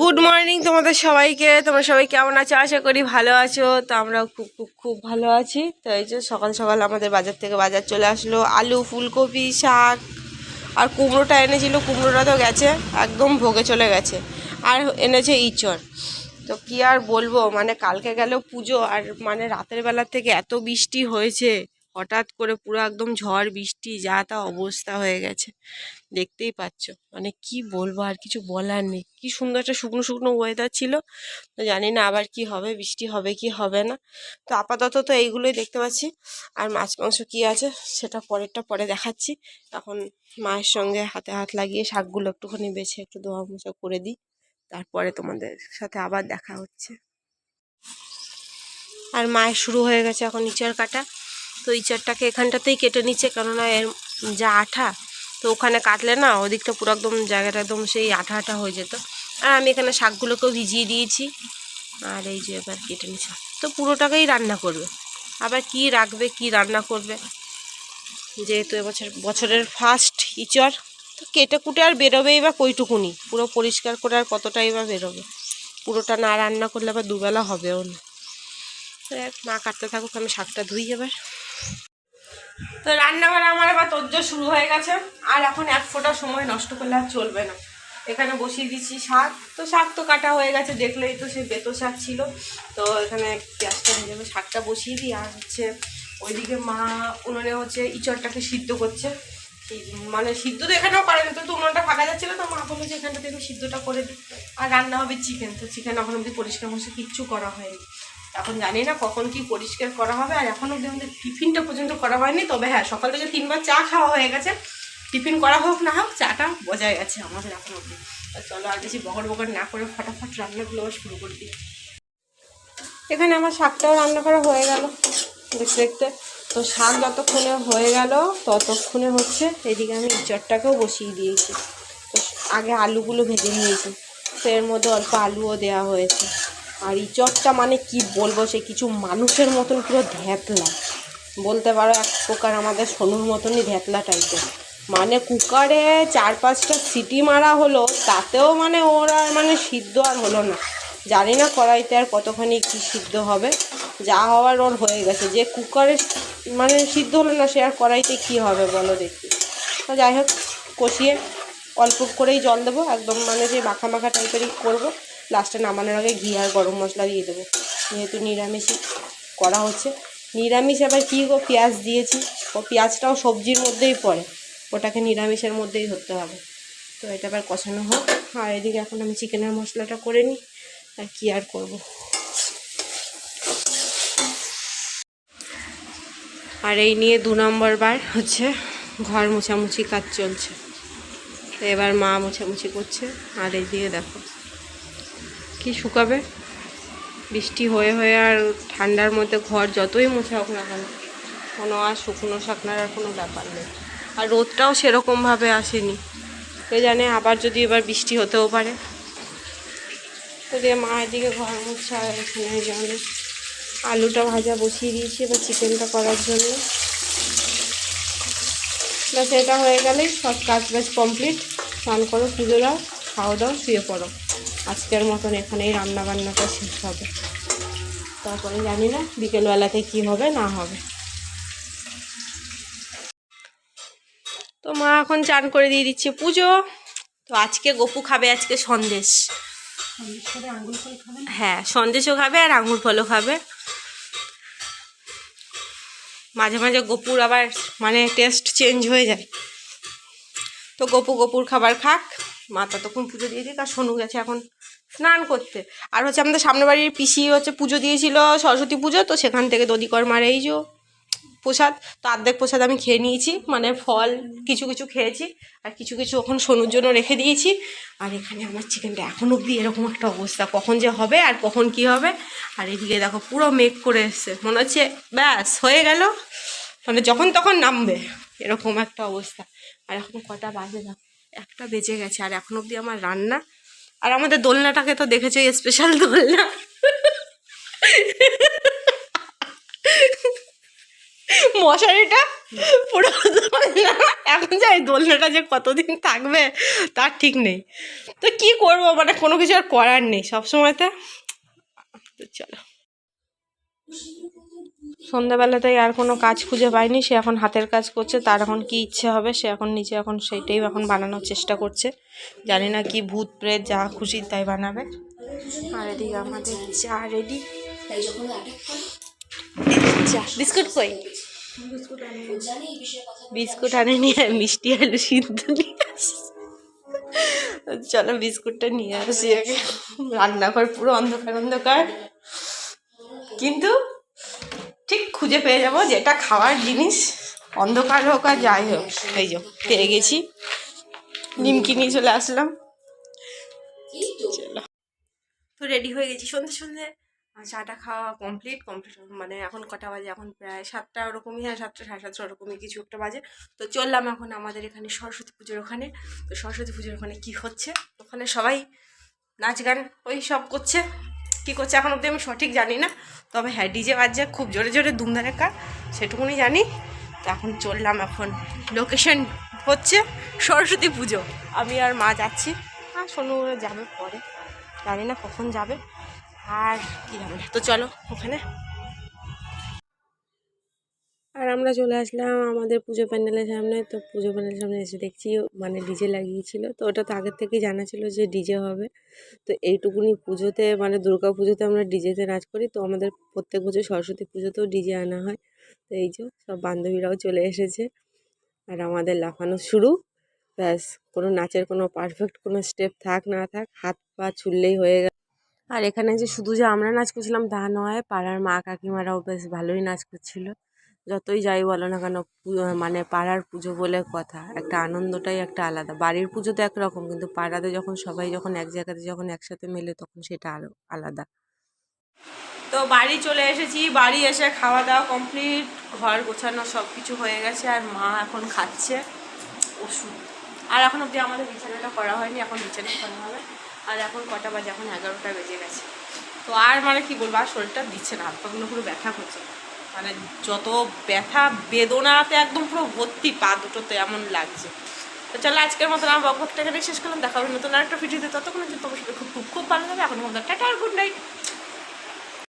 Good morning তোমাদের সবাইকে। তোমরা সবাই কেমন আছো? আশা করি ভালো আছো। তো আমরাও খুব খুব খুব ভালো আছি। তো এই যে সকাল সকাল আমাদের বাজার থেকে বাজার চলে আসলো। আলু, ফুলকপি, শাক আর কুমড়োটা এনেছিল। কুমড়োটা তো গেছে, একদম ভোগে চলে গেছে। আর এনেছে ইঁচড়। তো কি আর বলব? মানে কালকে গেল পুজো আর মানে রাতের বেলার থেকে এত বৃষ্টি হয়েছে। হঠাৎ করে পুরো একদম ঝড়, বৃষ্টি, যা তা অবস্থা হয়ে গেছে। দেখতেই পাচ্ছ। মানে কি বলব, আর কিছু বলার নেই। কি সুন্দর একটা শুকনো শুকনো ওয়েদার ছিল। তো জানি না আবার কি হবে, বৃষ্টি হবে কি হবে না। তো আপাতত তো এইগুলোই দেখতে পাচ্ছি। আর মাছ, মাংস কি আছে, সেটা পরেরটা পরে দেখাচ্ছি। তখন মায়ের সঙ্গে হাতে হাত লাগিয়ে শাকগুলো একটুখানি বেছে একটু ধোয়া, মোছা করে দিই। তারপরে তোমাদের সাথে আবার দেখা হচ্ছে। আর মায়ের শুরু হয়ে গেছে এখন ইচার কাটা। তো ইচারটাকে এখানটাতেই কেটে নিচ্ছে, কেননা এর যা আঠা, তো ওখানে কাটলে না ওদিকটা পুরো একদম জায়গাটা একদম সেই আঠা আঠা হয়ে যেত। আর আমি এখানে শাকগুলোকেও ভিজিয়ে দিয়েছি। আর এই যে এবার কেটে নিচ্ছে। তো পুরোটাকেই রান্না করবে। আবার কি রাখবে, কি রান্না করবে? যেহেতু এবছর বছরের ফার্স্ট ইচর তো কেটে কুটে আর বেরোবেই বা কইটুকুনি। পুরো পরিষ্কার করে আর কতটাই বা বেরোবে। পুরোটা না রান্না করলে আবার দুবেলা হবেও না। মা কাটতে থাকুক, আমি শাকটা ধুই এবার। তো রান্নাঘরে আমার আবার তোজ্জোর শুরু হয়ে গেছে। আর এখন এক ফোঁটা সময় নষ্ট করলে আর চলবে না। এখানে বসিয়ে দিচ্ছি শাক। তো শাক তো কাটা হয়ে গেছে, দেখলেই তো সেই বেতো শাক ছিল। তো এখানে পেঁয়াজটা হয়ে যাবে শাকটা বসিয়ে দিই। আর হচ্ছে ওইদিকে মা উনুনে হচ্ছে ইঁচড়টাকে সিদ্ধ করছে। মানে সিদ্ধ তো এখানেও করে না তো উনুনটা ফাঁকা যাচ্ছিল, তো মা বলল যে এখানটাতে আমি সিদ্ধটা করে দিই। আর রান্না হবে চিকেন। তো চিকেন এখন অবধি পরিষ্কার মশলা কিচ্ছু করা হয়নি। এখন জানি না কখন কি পরিষ্কার করা হবে, আর এখন অবধি আমাদের টিফিনটা পর্যন্ত করা হয়নি। তবে হ্যাঁ সকাল থেকে তিনবার চা খাওয়া হয়ে গেছে। টিফিন করা হোক না হোক, চাটা বজায় গেছে আমাদের এখন অব্দি চলো আর বেশি বকর বকর না করে ফটাফট রান্নাগুলো শুরু করে দিই। এখানে আমার শাকটাও রান্না করা হয়ে গেল, দেখতে দেখতে। তো শাক যতক্ষণে হয়ে গেল, ততক্ষণে হচ্ছে এদিকে আমি ইঁচড়টাকেও বসিয়ে দিয়েছি। তো আগে আলুগুলো ভেজে নিয়েছি। তো এর মধ্যে অল্প আলুও দেওয়া হয়েছে। আর ইঁচড়টা মানে কি বলব, সে কিছু মানুষের মতন পুরো ধ্যাতলা বলতে পারো এক প্রকার আমাদের সোনুর মতনই ধ্যাতলা টাইপের মানে কুকারে চার পাঁচটা সিটি মারা হলো, তাতেও মানে ওরা মানে সিদ্ধ আর হলো না। জানি না কড়াইতে আর কতখানি কি সিদ্ধ হবে, যা হওয়ার ওর হয়ে গেছে। যে কুকারে মানে সিদ্ধ হলো না, সে আর কড়াইতে কি হবে বলো দেখি। তো যাই হোক, কষিয়ে অল্প করেই জল দেবো, একদম মানে যে মাখা মাখা টাইপেরই করব। লাস্টে নামানোর আগে ঘি আর গরম মশলা দিয়ে দেবো। যেহেতু নিরামিষই করা হচ্ছে। নিরামিষ আবার কী গো? পেঁয়াজ দিয়েছি। ও পেঁয়াজটাও সবজির মধ্যেই পড়ে। ওটাকে নিরামিষের মধ্যেই ধরতে হবে। তো এটা আবার কষানো হোক। আর এদিকে এখন আমি চিকেনের মশলাটা করে নিই। আর কি আর করব? আর এই নিয়ে দু নম্বর বার হচ্ছে ঘর মোছামুছি কাজ চলছে। তো এবার মা মোছামুছি করছে। আর এইদিকে দেখো। কি শুকাবে। বৃষ্টি হয়ে হয়ে আর ঠান্ডার মধ্যে ঘর যতই মোছা হোক না কেন, কোনো আর শুকনো শাকনার আর কোনো ব্যাপার নেই। আর রোদটাও সেরকমভাবে আসেনি। কে জানে আবার যদি এবার বৃষ্টি হতেও পারে। তো দিয়ে মা এদিকে ঘর আর এখানে যেমন আলুটা ভাজা বসিয়ে দিয়েছি এবার চিকেনটা করার জন্য। ব্যাস, এটা হয়ে গেলেই সব কাজ বাজ কমপ্লিট স্নান করো, পুজো দাও, খাওয়া দাও, শুয়ে পড়ো। আজকের মতন এখানেই রান্না বান্নাটা শেষ হবে। তারপরে জানি না বিকেলবেলাতে কি হবে, না হবে। তো মা এখন চান করে দিয়ে দিচ্ছে পুজো। তো আজকে গপু খাবে আজকে সন্দেশ। হ্যাঁ সন্দেশও খাবে আর আঙুর ফলও খাবে। মাঝে মাঝে গপুর আবার মানে টেস্ট চেঞ্জ হয়ে যায়। তো গপু গপুর খাবার খাক। মা ততক্ষণ পুজো দিয়ে দিক, আর সোনু গেছে এখন স্নান করতে। আর হচ্ছে আমাদের সামনের বাড়ির পিসি হচ্ছে পুজো দিয়েছিল সরস্বতী পুজো, তো সেখান থেকে দদিকর মার এই যে প্রসাদ। তো অর্ধেক প্রসাদ আমি খেয়ে নিয়েছি মানে ফল কিছু কিছু খেয়েছি, আর কিছু কিছু এখন সোনুর জন্য রেখে দিয়েছি। আর এখানে আমার চিকেনটা এখন অবধি এরকম একটা অবস্থা, কখন যে হবে আর কখন কি হবে। আর এদিকে দেখো পুরো মেঘ করে এসছে, মনে হচ্ছে ব্যাস হয়ে গেল। মানে যখন তখন নামবে, এরকম একটা অবস্থা। আর এখন কটা বাজে দেখো একটা বেজে গেছে, আর এখন অবধি আমার রান্না। আর আমাদের দোলনাটাকে তো দেখেছ স্পেশাল দোলনা। মশারিটা পুরো দোলনা। এখন যাই দোলনাটা যে কতদিন থাকবে, তার ঠিক নেই। তো কি করব মানে কোনো কিছু আর করার নেই সবসময়তে। তো চলো। সন্ধ্যাবেলাতেই আর কোনো কাজ খুঁজে পায়নি। সে এখন হাতের কাজ করছে তার এখন কি ইচ্ছে হবে? সে এখন নিজে এখন সেইটাই এখন বানানোর চেষ্টা করছে। জানি না কি ভূত প্রেত যা খুশি তাই বানাবে। আর এদিকে আমাদের চা রেডি বিস্কুট কই? বিস্কুট আনে। নিয়ে মিষ্টি আলু সিদ্ধ নিয়ে চলো বিস্কুটটা নিয়ে আসি আগে। রান্নাঘর পুরো অন্ধকার অন্ধকার। কিন্তু ঠিক খুঁজে পেয়ে যাব যেটা খাওয়ার জিনিস। অন্ধকার হোক আর যাই হোক, এই যে পেয়ে গেছি। নিমকি নিয়ে চলে আসলাম। তো রেডি হয়ে গেছি। সন্ধ্যে সন্ধ্যে চাটা খাওয়া কমপ্লিট কমপ্লিট মানে এখন কটা বাজে? এখন প্রায় সাতটা ওরকমই হ্যাঁ সাতটা, সাড়ে সাতটা ওরকমই, কিছু একটা বাজে। তো চললাম এখন আমাদের এখানে সরস্বতী পুজোর ওখানে। তো সরস্বতী পুজোর ওখানে কি হচ্ছে? ওখানে সবাই নাচ গান, ওই সব করছে। কী করছে এখন অব্দি আমি সঠিক জানি না। তবে হ্যাঁ ডিজে বাজছে, খুব জোরে জোরে ধুমধারাক্কা সেটুকুনি জানি। তো এখন চললাম এখন। লোকেশন হচ্ছে সরস্বতী পুজো। আমি আর মা যাচ্ছি। আর সোনু যাবে পরে। জানি না কখন যাবে। আর কী না তো চলো, ওখানে। আর আমরা চলে আসলাম আমাদের পুজো প্যান্ডেলের সামনে। তো পুজো প্যান্ডেলের সামনে এসে দেখছি মানে ডিজে লাগিয়েছিল। তো ওটা তো আগের থেকেই জানা ছিল যে ডিজে হবে। তো এইটুকুনি পুজোতে মানে দুর্গা পুজোতে আমরা ডিজেতে নাচ করি। তো আমাদের প্রত্যেক বছর সরস্বতী পুজোতেও ডিজে আনা হয়। তো এই যে, সব বান্ধবীরাও চলে এসেছে। আর আমাদের লাফানো শুরু। ব্যাস, কোনো নাচের কোনো পারফেক্ট কোনো স্টেপ থাক না থাক, হাত পা ছুললেই হয়ে গেল। আর এখানে যে শুধু যে আমরা নাচ করছিলাম তা নয়, পাড়ার মা কাকিমারাও বেশ ভালোই নাচ করছিল। যতই যাই বলো না কেন মানে পাড়ার পুজো বলে কথা, একটা আনন্দটাই একটা আলাদা। বাড়ির পুজো তো একরকম, কিন্তু পাড়াতে যখন, সবাই যখন এক জায়গাতে যখন একসাথে মেলে, তখন সেটা আরও আলাদা। তো বাড়ি চলে এসেছি, বাড়ি এসে খাওয়া দাওয়া কমপ্লিট, ঘর গোছানো সব কিছু হয়ে গেছে, আর মা এখন খাচ্ছে ওষুধ। আর এখন অবধি আমাদের বিছানাটা করা হয়নি, এখন বিছানা করা হবে। আর এখন কটা বাজে? এখন এগারোটা বেজে গেছে। তো আর মানে কি বলব, আর শরীরটা দিচ্ছে না হাত পাগুলো পুরো ব্যথা করছে। মানে যত ব্যথা, বেদনাতে একদম পুরো ভর্তি, পা দুটোতে এমন লাগছে। তো চলো আজকের মতন আমার বকবকটা এখানে শেষ করলাম। দেখা নতুন আরেকটা ভিডিওতে। ততক্ষণ তোমার সাথে খুব খুব খুব ভালো লাগে এখন মতো টাটা, গুড নাইট।